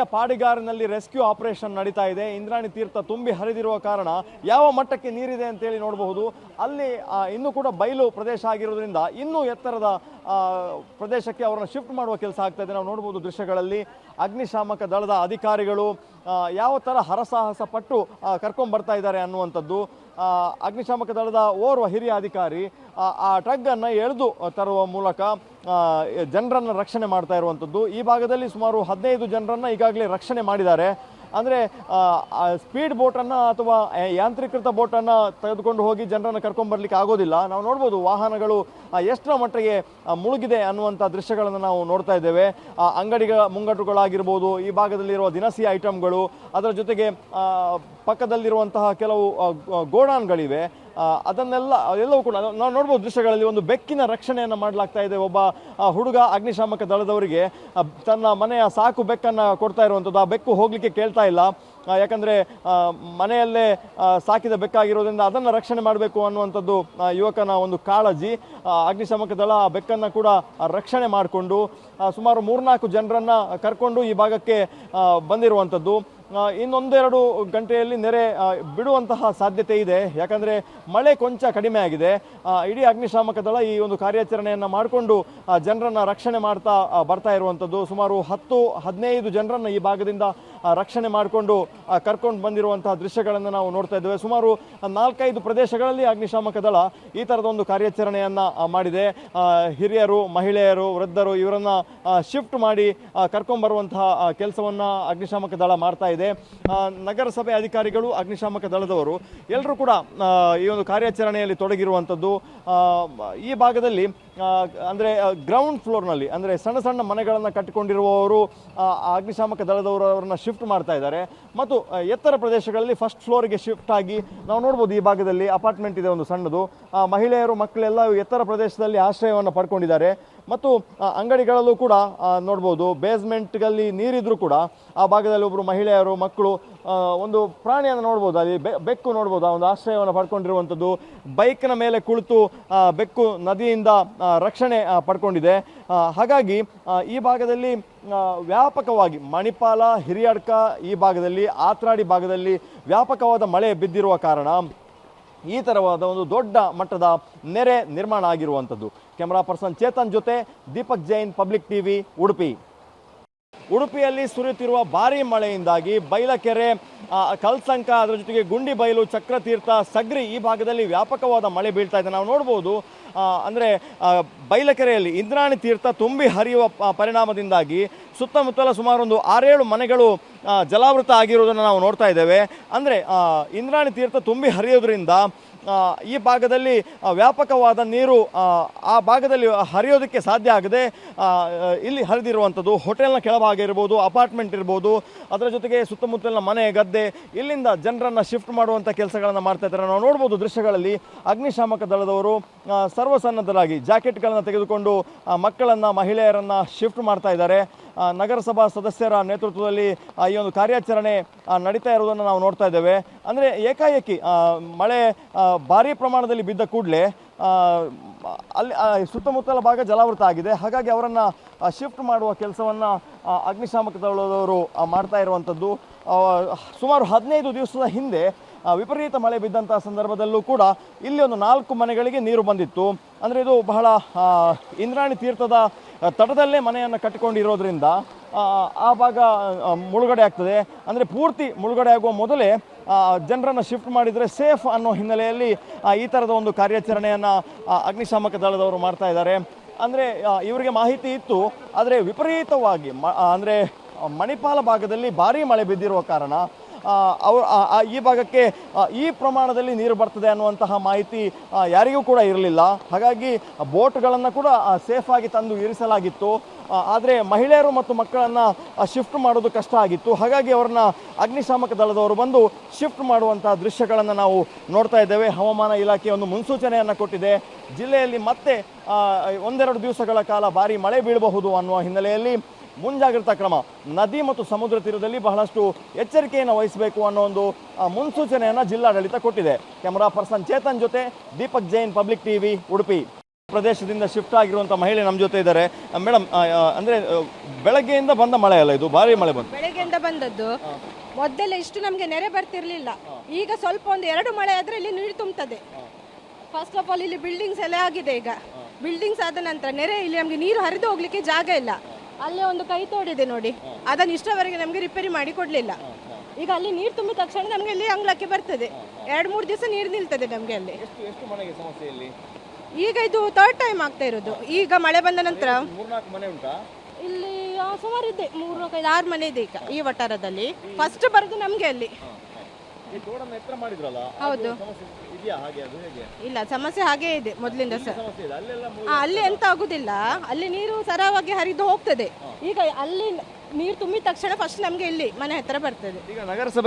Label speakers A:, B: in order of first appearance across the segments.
A: ಉಡುಪಿಯ ಪಾಡಿಗಾರಿನಲ್ಲಿ rescue operation ನಡೀತಾ ಇದೆ. ಇಂದ್ರಾಣಿ ತೀರ್ಥ ತುಂಬಿ ಹರಿದಿರುವ ಕಾರಣ ಯಾವ ಮಟ್ಟಕ್ಕೆ ನೀರಿದೆ ಅಂತೇಳಿ ನೋಡಬಹುದು. ಅಲ್ಲಿ ಇನ್ನೂ ಕೂಡ ಬಯಲು ಪ್ರದೇಶ ಆಗಿರೋದ್ರಿಂದ ಇನ್ನೂ ಎತ್ತರದ ಪ್ರದೇಶಕ್ಕೆ ಅವರನ್ನು ಶಿಫ್ಟ್ ಮಾಡುವ ಕೆಲಸ ಆಗ್ತಾ ಇದೆ. ನಾವು ನೋಡಬಹುದು ದೃಶ್ಯಗಳಲ್ಲಿ ಅಗ್ನಿಶಾಮಕ ದಳದ ಅಧಿಕಾರಿಗಳು ಯಾವ ಥರ ಹರಸಾಹಸ ಪಟ್ಟು ಕರ್ಕೊಂಡು ಬರ್ತಾ ಇದ್ದಾರೆ ಅನ್ನುವಂಥದ್ದು. ಅಗ್ನಿಶಾಮಕ ದಳದ ಓರ್ವ ಹಿರಿಯ ಅಧಿಕಾರಿ ಆ, ಟ್ರಗ್ಗನ್ನು ಎಳೆದು ತರುವ ಮೂಲಕ ಜನರನ್ನು ರಕ್ಷಣೆ ಮಾಡ್ತಾ ಇರುವಂಥದ್ದು. ಈ ಭಾಗದಲ್ಲಿ ಸುಮಾರು ಹದಿನೈದು ಜನರನ್ನು ಈಗಾಗಲೇ ರಕ್ಷಣೆ ಮಾಡಿದ್ದಾರೆ. ಅಂದರೆ ಸ್ಪೀಡ್ ಬೋಟನ್ನು ಅಥವಾ ಯಾಂತ್ರೀಕೃತ ಬೋಟನ್ನು ತೆಗೆದುಕೊಂಡು ಹೋಗಿ ಜನರನ್ನು ಕರ್ಕೊಂಡ್ಬರ್ಲಿಕ್ಕೆ ಆಗೋದಿಲ್ಲ. ನಾವು ನೋಡ್ಬೋದು ವಾಹನಗಳು ಎಷ್ಟರ ಮಟ್ಟಿಗೆ ಮುಳುಗಿದೆ ಅನ್ನುವಂಥ ದೃಶ್ಯಗಳನ್ನು ನಾವು ನೋಡ್ತಾ ಇದ್ದೇವೆ. ಅಂಗಡಿಗಳ ಮುಂಗಟ್ಟುಗಳಾಗಿರ್ಬೋದು, ಈ ಭಾಗದಲ್ಲಿರುವ ದಿನಸಿ ಐಟಮ್ಗಳು ಅದರ ಜೊತೆಗೆ ಪಕ್ಕದಲ್ಲಿರುವಂತಹ ಕೆಲವು ಗೋಡಾನ್ಗಳಿವೆ. ಅದನ್ನೆಲ್ಲ ಎಲ್ಲವೂ ಕೂಡ ನಾವು ನೋಡ್ಬೋದು ದೃಶ್ಯಗಳಲ್ಲಿ ಒಂದು ಬೆಕ್ಕಿನ ರಕ್ಷಣೆಯನ್ನು ಮಾಡಲಾಗ್ತಾ ಇದೆ ಒಬ್ಬ ಹುಡುಗ ಅಗ್ನಿಶಾಮಕ ದಳದವರಿಗೆ. ತನ್ನ ಮನೆಯ ಸಾಕು ಬೆಕ್ಕನ್ನು ಕೊಡ್ತಾ ಇರುವಂಥದ್ದು. ಆ ಬೆಕ್ಕು ಹೋಗಲಿಕ್ಕೆ ಕೇಳ್ತಾ ಇಲ್ಲ. ಯಾಕಂದರೆ ಮನೆಯಲ್ಲೇ ಸಾಕಿದ ಬೆಕ್ಕಾಗಿರೋದ್ರಿಂದ ಅದನ್ನು ರಕ್ಷಣೆ ಮಾಡಬೇಕು ಅನ್ನುವಂಥದ್ದು ಯುವಕನ ಒಂದು ಕಾಳಜಿ. ಅಗ್ನಿಶಾಮಕ ದಳ ಆ ಬೆಕ್ಕನ್ನು ಕೂಡ ರಕ್ಷಣೆ ಮಾಡಿಕೊಂಡು ಸುಮಾರು ಮೂರ್ನಾಲ್ಕು ಜನರನ್ನು ಕರ್ಕೊಂಡು ಈ ಭಾಗಕ್ಕೆ ಬಂದಿರುವಂಥದ್ದು. ಇನ್ನೊಂದೆರಡು ಗಂಟೆಯಲ್ಲಿ ನೆರೆ ಬಿಡುವಂತಹ ಸಾಧ್ಯತೆ ಇದೆ. ಯಾಕಂದರೆ ಮಳೆ ಕೊಂಚ ಕಡಿಮೆ ಆಗಿದೆ. ಇಡೀ ಅಗ್ನಿಶಾಮಕ ದಳ ಈ ಒಂದು ಕಾರ್ಯಾಚರಣೆಯನ್ನು ಮಾಡಿಕೊಂಡು ಜನರನ್ನು ರಕ್ಷಣೆ ಮಾಡ್ತಾ ಬರ್ತಾ ಇರುವಂಥದ್ದು ಸುಮಾರು ಹತ್ತು, ಹದಿನೈದು ಜನರನ್ನು ಈ ಭಾಗದಿಂದ ರಕ್ಷಣೆ ಮಾಡಿಕೊಂಡು ಕರ್ಕೊಂಡು ಬಂದಿರುವಂತಹ ದೃಶ್ಯಗಳನ್ನು ನಾವು ನೋಡ್ತಾ ಇದ್ದೇವೆ. ಸುಮಾರು ನಾಲ್ಕೈದು ಪ್ರದೇಶಗಳಲ್ಲಿ ಅಗ್ನಿಶಾಮಕ ದಳ ಈ ಥರದ ಒಂದು ಕಾರ್ಯಾಚರಣೆಯನ್ನು ಮಾಡಿದೆ. ಹಿರಿಯರು, ಮಹಿಳೆಯರು, ವೃದ್ಧರು, ಇವರನ್ನು ಶಿಫ್ಟ್ ಮಾಡಿ ಕರ್ಕೊಂಡ್ಬರುವಂತಹ ಕೆಲಸವನ್ನು ಅಗ್ನಿಶಾಮಕ ದಳ ಮಾಡ್ತಾ ಆ, ನಗರಸಭೆ ಅಧಿಕಾರಿಗಳು ಅಗ್ನಿಶಾಮಕ ದಳದವರು ಎಲ್ಲರೂ ಕೂಡ ಈ ಒಂದು ಕಾರ್ಯಾಚರಣೆಯಲ್ಲಿ ತೊಡಗಿರುವಂಥದ್ದು. ಈ ಭಾಗದಲ್ಲಿ ಅಂದರೆ ಗ್ರೌಂಡ್ ಫ್ಲೋರ್ನಲ್ಲಿ ಅಂದರೆ ಸಣ್ಣ ಸಣ್ಣ ಮನೆಗಳನ್ನು ಕಟ್ಟಿಕೊಂಡಿರುವವರು ಅಗ್ನಿಶಾಮಕ ದಳದವರು ಅವರನ್ನ ಶಿಫ್ಟ್ ಮಾಡ್ತಾ ಇದ್ದಾರೆ. ಮತ್ತು ಎತ್ತರ ಪ್ರದೇಶಗಳಲ್ಲಿ ಫಸ್ಟ್ ಫ್ಲೋರ್ಗೆ ಶಿಫ್ಟ್ ಆಗಿ ನಾವು ನೋಡ್ಬೋದು ಈ ಭಾಗದಲ್ಲಿ ಅಪಾರ್ಟ್ಮೆಂಟ್ ಇದೆ ಒಂದು ಸಣ್ಣದು. ಮಹಿಳೆಯರು ಮಕ್ಕಳೆಲ್ಲ ಎತ್ತರ ಪ್ರದೇಶದಲ್ಲಿ ಆಶ್ರಯವನ್ನು ಪಡ್ಕೊಂಡಿದ್ದಾರೆ. ಮತ್ತು ಅಂಗಡಿಗಳಲ್ಲೂ ಕೂಡ ನೋಡ್ಬೋದು ಬೇಸ್ಮೆಂಟ್ಗಲ್ಲಿ ನೀರಿದ್ರೂ ಕೂಡ, ಆ ಭಾಗದಲ್ಲಿ ಒಬ್ಬರು ಮಹಿಳೆಯರು, ಮಕ್ಕಳು ಒಂದು ಪ್ರಾಣಿಯನ್ನು ನೋಡ್ಬೋದು, ಅಲ್ಲಿ ಬೆಕ್ಕು ನೋಡ್ಬೋದು, ಆ ಒಂದು ಆಶ್ರಯವನ್ನು ಪಡ್ಕೊಂಡಿರುವಂಥದ್ದು. ಬೈಕ್ನ ಮೇಲೆ ಕುಳಿತು ಬೆಕ್ಕು ನದಿಯಿಂದ ರಕ್ಷಣೆ ಪಡ್ಕೊಂಡಿದೆ. ಹಾಗಾಗಿ ಈ ಭಾಗದಲ್ಲಿ ವ್ಯಾಪಕವಾಗಿ ಮಣಿಪಾಲ, ಹಿರಿಯಡ್ಕ ಈ ಭಾಗದಲ್ಲಿ, ಆತ್ರಾಡಿ ಭಾಗದಲ್ಲಿ ವ್ಯಾಪಕವಾದ ಮಳೆ ಬಿದ್ದಿರುವ ಕಾರಣ ಈ ಥರವಾದ ಒಂದು ದೊಡ್ಡ ಮಟ್ಟದ ನೆರೆ ನಿರ್ಮಾಣ ಆಗಿರುವಂಥದ್ದು. ಕ್ಯಾಮರಾ ಪರ್ಸನ್ ಚೇತನ್ ಜೊತೆ ದೀಪಕ್ ಜೈನ್ ಪಬ್ಲಿಕ್ ಟಿವಿ ಉಡುಪಿ ಉಡುಪಿಯಲ್ಲಿ ಸುರಿಯುತ್ತಿರುವ ಭಾರೀ ಮಳೆಯಿಂದಾಗಿ ಬೈಲಕೆರೆ ಕಲ್ಸಂಕ ಅದರ ಜೊತೆಗೆ ಗುಂಡಿ ಬೈಲು ಚಕ್ರತೀರ್ಥ, ಸಗ್ರಿ ಈ ಭಾಗದಲ್ಲಿ ವ್ಯಾಪಕವಾದ ಮಳೆ ಬೀಳ್ತಾ ಇದೆ. ನಾವು ನೋಡ್ಬೋದು ಅಂದರೆ ಬೈಲಕೆರೆಯಲ್ಲಿ ಇಂದ್ರಾಣಿ ತೀರ್ಥ ತುಂಬಿ ಹರಿಯುವ ಪರಿಣಾಮದಿಂದಾಗಿ ಸುತ್ತಮುತ್ತಲ ಸುಮಾರು ಒಂದು ಆರೇಳು ಮನೆಗಳು ಜಲಾವೃತ ಆಗಿರುವುದನ್ನು ನಾವು ನೋಡ್ತಾ ಇದ್ದೇವೆ. ಅಂದರೆ ಇಂದ್ರಾಣಿ ತೀರ್ಥ ತುಂಬಿ ಹರಿಯೋದ್ರಿಂದ ಈ ಭಾಗದಲ್ಲಿ ವ್ಯಾಪಕವಾದ ನೀರು ಆ, ಭಾಗದಲ್ಲಿ ಹರಿಯೋದಕ್ಕೆ ಸಾಧ್ಯ ಆಗದೆ. ಇಲ್ಲಿ ಹರಿದಿರುವಂಥದ್ದು ಹೋಟೆಲ್ನ ಕೆಳಭಾಗ ಇರ್ಬೋದು ಅಪಾರ್ಟ್ಮೆಂಟ್ ಇರ್ಬೋದು ಅದರ ಜೊತೆಗೆ ಸುತ್ತಮುತ್ತಲಿನ ಮನೆ ಗದ್ದೆ ಇಲ್ಲಿಂದ ಜನರನ್ನು ಶಿಫ್ಟ್ ಮಾಡುವಂಥ ಕೆಲಸಗಳನ್ನು ಮಾಡ್ತಾ ಇದ್ದಾರೆ. ನಾವು ನೋಡ್ಬೋದು ದೃಶ್ಯಗಳಲ್ಲಿ ಅಗ್ನಿಶಾಮಕ ದಳದವರು ಸರ್ವಸನ್ನದ್ಧರಾಗಿ ಜಾಕೆಟ್ಗಳನ್ನು ತೆಗೆದುಕೊಂಡು ಮಕ್ಕಳನ್ನು ಮಹಿಳೆಯರನ್ನು ಶಿಫ್ಟ್ ಮಾಡ್ತಾ ಇದ್ದಾರೆ. ನಗರಸಭಾ ಸದಸ್ಯರ ನೇತೃತ್ವದಲ್ಲಿ ಈ ಒಂದು ಕಾರ್ಯಾಚರಣೆ ನಡೀತಾ ಇರುವುದನ್ನು ನಾವು ನೋಡ್ತಾ ಇದ್ದೇವೆ. ಅಂದರೆ ಏಕಾಏಕಿ ಮಳೆ ಭಾರೀ ಪ್ರಮಾಣದಲ್ಲಿ ಬಿದ್ದ ಕೂಡಲೇ ಅಲ್ಲಿ ಸುತ್ತಮುತ್ತಲ ಭಾಗ ಜಲಾವೃತ ಆಗಿದೆ. ಹಾಗಾಗಿ ಅವರನ್ನು ಶಿಫ್ಟ್ ಮಾಡುವ ಕೆಲಸವನ್ನು ಅಗ್ನಿಶಾಮಕ ದಳದವರು ಮಾಡ್ತಾ ಇರುವಂಥದ್ದು ಸುಮಾರು ಹದಿನೈದು ದಿವಸದ ಹಿಂದೆ ವಿಪರೀತ ಮಳೆ ಬಿದ್ದಂಥ ಸಂದರ್ಭದಲ್ಲೂ ಕೂಡ ಇಲ್ಲಿ ಒಂದು ನಾಲ್ಕು ಮನೆಗಳಿಗೆ ನೀರು ಬಂದಿತ್ತು. ಅಂದರೆ ಇದು ಬಹಳ ಇಂದ್ರಾಣಿ ತೀರ್ಥದ ತಟದಲ್ಲೇ ಮನೆಯನ್ನು ಕಟ್ಟಿಕೊಂಡಿರೋದ್ರಿಂದ ಆ, ಭಾಗ ಮುಳುಗಡೆ ಆಗ್ತದೆ. ಅಂದರೆ ಪೂರ್ತಿ ಮುಳುಗಡೆ ಆಗುವ ಮೊದಲೇ ಜನರನ್ನು ಶಿಫ್ಟ್ ಮಾಡಿದರೆ ಸೇಫ್ ಅನ್ನೋ ಹಿನ್ನೆಲೆಯಲ್ಲಿ ಈ ಥರದ ಒಂದು ಕಾರ್ಯಾಚರಣೆಯನ್ನು ಅಗ್ನಿಶಾಮಕ ದಳದವರು ಮಾಡ್ತಾ ಇದ್ದಾರೆ. ಅಂದರೆ ಇವರಿಗೆ ಮಾಹಿತಿ ಇತ್ತು. ಆದರೆ ವಿಪರೀತವಾಗಿ ಮ ಅಂದರೆ ಮಣಿಪಾಲ ಭಾಗದಲ್ಲಿ ಭಾರೀ ಮಳೆ ಬಿದ್ದಿರುವ ಕಾರಣ ಈ ಭಾಗಕ್ಕೆ ಈ ಪ್ರಮಾಣದಲ್ಲಿ ನೀರು ಬರ್ತದೆ ಅನ್ನುವಂತಹ ಮಾಹಿತಿ ಯಾರಿಗೂ ಕೂಡ ಇರಲಿಲ್ಲ. ಹಾಗಾಗಿ ಬೋಟ್ಗಳನ್ನು ಕೂಡ ಸೇಫಾಗಿ ತಂದು ಇರಿಸಲಾಗಿತ್ತು. ಆದರೆ ಮಹಿಳೆಯರು ಮತ್ತು ಮಕ್ಕಳನ್ನು ಶಿಫ್ಟ್ ಮಾಡೋದು ಕಷ್ಟ ಆಗಿತ್ತು. ಹಾಗಾಗಿ ಅವರನ್ನ ಅಗ್ನಿಶಾಮಕ ದಳದವರು ಬಂದು ಶಿಫ್ಟ್ ಮಾಡುವಂತಹ ದೃಶ್ಯಗಳನ್ನು ನಾವು ನೋಡ್ತಾ ಇದ್ದೇವೆ. ಹವಾಮಾನ ಇಲಾಖೆ ಒಂದು ಮುನ್ಸೂಚನೆಯನ್ನು ಕೊಟ್ಟಿದೆ. ಜಿಲ್ಲೆಯಲ್ಲಿ ಮತ್ತೆ ಒಂದೆರಡು ದಿವಸಗಳ ಕಾಲ ಭಾರಿ ಮಳೆ ಬೀಳಬಹುದು ಅನ್ನುವ ಹಿನ್ನೆಲೆಯಲ್ಲಿ ಮುಂಜಾಗ್ರತಾ ಕ್ರಮ. ನದಿ ಮತ್ತು ಸಮುದ್ರ ತೀರದಲ್ಲಿ ಬಹಳಷ್ಟು ಎಚ್ಚರಿಕೆಯನ್ನು ವಹಿಸಬೇಕು ಅನ್ನೋ ಒಂದು ಮುನ್ಸೂಚನೆಯನ್ನು ಜಿಲ್ಲಾಡಳಿತ ಕೊಟ್ಟಿದೆ. ಕ್ಯಾಮರಾ ಪರ್ಸನ್ ಚೇತನ್ ಜೊತೆ ದೀಪಕ್ ಜೈನ್, ಪಬ್ಲಿಕ್ ಟಿವಿ, ಉಡುಪಿ. ಪ್ರದೇಶದಿಂದ ಶಿಫ್ಟ್ ಆಗಿರುವಂಥ ಮಹಿಳೆ ನಮ್ಮ ಜೊತೆ ಇದ್ದಾರೆ. ಮೇಡಮ್ ಅಂದ್ರೆ ಬೆಳಗ್ಗೆಯಿಂದ ಬಂದ ಮಳೆ ಅಲ್ಲ ಇದು? ಭಾರಿ ಮಳೆ ಬಂತು.
B: ಬೆಳಗ್ಗೆಯಿಂದ ಬಂದದ್ದು. ಮೊದಲೆಲ್ಲ ಇಷ್ಟು ನಮಗೆ ನೆರೆ ಬರ್ತಿರ್ಲಿಲ್ಲ. ಈಗ ಸ್ವಲ್ಪ ಒಂದು ಎರಡು ಮಳೆ ಆದ್ರೆ ಇಲ್ಲಿ ನೀರು ತುಂಬುತ್ತದೆ ಫಸ್ಟ್ ಆಫ್ ಆಲ್ ಇಲ್ಲಿ ಬಿಲ್ಡಿಂಗ್ಸ್ ಎಲ್ಲ ಆಗಿದೆ ಈಗ. ಬಿಲ್ಡಿಂಗ್ಸ್ ಆದ ನಂತರ ನೆರೆ, ಇಲ್ಲಿ ನಮಗೆ ನೀರು ಹರಿದು ಹೋಗ್ಲಿಕ್ಕೆ ಜಾಗ ಇಲ್ಲ. ಅಲ್ಲೇ ಒಂದು ಕೈ ತೋಡಿದೆ ನೋಡಿ. ಅದನ್ನು ಇಷ್ಟವರೆಗೆ ನಮಗೆ ರಿಪೇರಿ ಮಾಡಿ ಕೊಡ್ಲಿಲ್ಲ. ಈಗ ಅಲ್ಲಿ ನೀರು ತುಂಬಿದ ತಕ್ಷಣ ನಮಗೆ ಇಲ್ಲಿ ಅಂಗ್ಲಕ್ಕೆ ಬರ್ತದೆ. ಎರಡು ಮೂರು ದಿವಸ ನೀರು ನಿಲ್ತದೆ ನಮಗೆ ಅಲ್ಲಿ. ಈಗ ಇದು ಥರ್ಡ್ ಟೈಮ್ ಆಗ್ತಾ ಇರೋದು. ಈಗ ಮಳೆ ಬಂದ ನಂತರ ಇಲ್ಲಿ ಸುಮಾರು ಇದೆ. ಮೂರು ಐದು ಆರು ಮನೆ ಇದೆ ಈಗ ಈ ವಠಾರದಲ್ಲಿ. ಫಸ್ಟ್ ಬರೋದು ನಮಗೆ ಅಲ್ಲಿ.
A: ಎತ್ತರ ಮಾಡಿದ್ರಲ್ಲ
B: ಹೌದು.
A: ಸಮಸ್ಯೆ ಇದೆಯಾ ಹಾಗೆ ಅದು ಹೇಗೆ?
B: ಇಲ್ಲ ಸಮಸ್ಯೆ ಹಾಗೇ ಇದೆ ಮೊದಲಿಂದ ಸರ್.
A: ಸಮಸ್ಯೆ ಇದೆ ಅಲ್ಲೆಲ್ಲ ಮು-
B: ಆ, ಅಲ್ಲಿ ಎಂತ ಆಗುದಿಲ್ಲ. ಅಲ್ಲಿ ನೀರು ಸರಾಗವಾಗಿ ಹರಿದು ಹೋಗ್ತದೆ. ಈಗ ಅಲ್ಲಿ ನೀರು ತುಂಬಿದ ತಕ್ಷಣ ಫಸ್ಟ್ ನಮ್ಗೆ ಇಲ್ಲಿ ಮನೆ ಹತ್ರ ಬರ್ತದೆ.
A: ಈಗ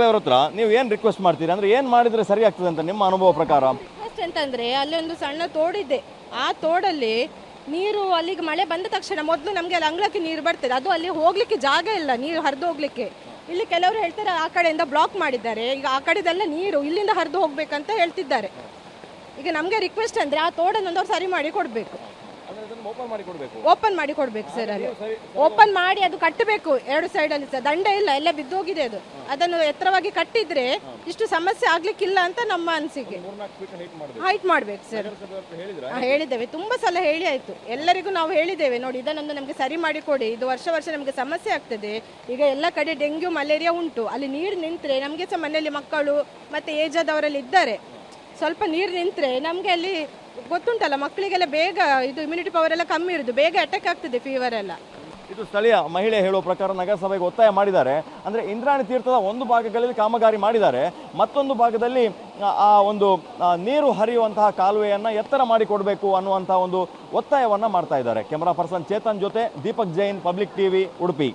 A: ಅವರ ಹತ್ರ ನೀವು ಏನು ರಿಕ್ವೆಸ್ಟ್ ಮಾಡ್ತೀರಿ? ಅಂದ್ರೆ ಏನು ಮಾಡಿದ್ರೆ ಸರಿ ಆಗ್ತದೆ ಅಂತ ನಿಮ್ಮ ಅನುಭವ ಪ್ರಕಾರ?
B: ಫಸ್ಟ್ ಎಂತಂದ್ರೆ ಅಲ್ಲಿ ಒಂದು ಸಣ್ಣ ತೋಡಿದೆ ಆ ತೋಡಲ್ಲಿ ನೀರು ಅಲ್ಲಿಗೆ ಮಳೆ ಬಂದ ತಕ್ಷಣ ಮೊದಲು ನಮಗೆ ಅಲ್ಲಿ ಅಂಗಳಕ್ಕೆ ನೀರು ಬರ್ತದೆ. ಅದು ಅಲ್ಲಿ ಹೋಗ್ಲಿಕ್ಕೆ ಜಾಗ ಇಲ್ಲ ನೀರು ಹರಿದು ಹೋಗ್ಲಿಕ್ಕೆ. ಇಲ್ಲಿ ಕೆಲವರು ಹೇಳ್ತಾರೆ, ಆ ಕಡೆಯಿಂದ ಬ್ಲಾಕ್ ಮಾಡಿದ್ದಾರೆ. ಈಗ ಆ ಕಡೆದೆಲ್ಲ ನೀರು, ಇಲ್ಲಿಂದ ಹರಿದು ಹೋಗ್ಬೇಕಂತ ಹೇಳ್ತಿದ್ದಾರೆ. ಈಗ ನಮಗೆ ರಿಕ್ವೆಸ್ಟ್ ಅಂದರೆ ಆ ತೋಡನ್ನೊಂದು ಅವ್ರು ಸರಿ ಮಾಡಿ ಕೊಡಬೇಕು.
A: ಓಪನ್ ಮಾಡಿ ಕೊಡಬೇಕು.
B: ಸರ್ ಅಲ್ಲಿ ಓಪನ್ ಮಾಡಿ ಅದು ಕಟ್ಟಬೇಕು ಎರಡು ಸೈಡಲ್ಲಿ ಸರ್ ದಂಡ ಇಲ್ಲ ಎಲ್ಲ ಬಿದ್ದೋಗಿದೆ ಅದು. ಅದನ್ನು ಎತ್ತರವಾಗಿ ಕಟ್ಟಿದ್ರೆ ಇಷ್ಟು ಸಮಸ್ಯೆ ಆಗ್ಲಿಕ್ಕಿಲ್ಲ ಅಂತ ನಮ್ಮ ಅನಿಸಿಕೆ.
A: ಹೈಟ್
B: ಮಾಡ್ಬೇಕು. ಸರ್ ಹೇಳಿದ್ದೇವೆ. ತುಂಬಾ ಸಲ ಹೇಳಿ ಆಯ್ತು. ಎಲ್ಲರಿಗೂ ನಾವು ಹೇಳಿದ್ದೇವೆ. ನೋಡಿ ಇದನ್ನೊಂದು ನಮಗೆ ಸರಿ ಮಾಡಿ ಕೊಡಿ. ಇದು ವರ್ಷ ವರ್ಷ ನಮಗೆ ಸಮಸ್ಯೆ ಆಗ್ತದೆ. ಈಗ ಎಲ್ಲ ಕಡೆ ಡೆಂಗ್ಯೂ ಮಲೇರಿಯಾ ಉಂಟು. ಅಲ್ಲಿ ನೀರು ನಿಂತ್ರೆ ನಮಗೆ ಸಹ ಮನೆಯಲ್ಲಿ ಮಕ್ಕಳು ಮತ್ತೆ ಏಜ್ ಆದವರಲ್ಲಿ ಇದ್ದಾರೆ ಸ್ವಲ್ಪ ನೀರು ನಿಂತ್ರೆ ನಮಗೆ ಅಲ್ಲಿ ಗೊತ್ತುಂಟಲ್ಲ ಮಕ್ಕಳಿಗೆಲ್ಲ ಬೇಗ ಇದು ಇಮ್ಯುನಿಟಿ ಪವರ್ ಎಲ್ಲ ಕಮ್ಮಿ ಇರುದು ಬೇಗ ಅಟ್ಯಾಕ್ ಆಗ್ತದೆ ಫೀವರ್ ಎಲ್ಲ.
A: ಇದು ಸ್ಥಳೀಯ ಮಹಿಳೆ ಹೇಳುವ ಪ್ರಕಾರ ನಗರಸಭೆಗೆ ಒತ್ತಾಯ ಮಾಡಿದ್ದಾರೆ. ಅಂದರೆ ಇಂದ್ರಾಣಿ ತೀರ್ಥದ ಒಂದು ಭಾಗಗಳಲ್ಲಿ ಕಾಮಗಾರಿ ಮಾಡಿದ್ದಾರೆ. ಮತ್ತೊಂದು ಭಾಗದಲ್ಲಿ ಆ, ಒಂದು ನೀರು ಹರಿಯುವಂತಹ ಕಾಲುವೆಯನ್ನು ಎತ್ತರ ಮಾಡಿಕೊಡಬೇಕು ಅನ್ನುವಂತಹ ಒಂದು ಒತ್ತಾಯವನ್ನು ಮಾಡ್ತಾ ಇದ್ದಾರೆ. ಕ್ಯಾಮರಾ ಪರ್ಸನ್ ಚೇತನ್ ಜೊತೆ ದೀಪಕ್ ಜೈನ್ ಪಬ್ಲಿಕ್ ಟಿವಿ ಉಡುಪಿ.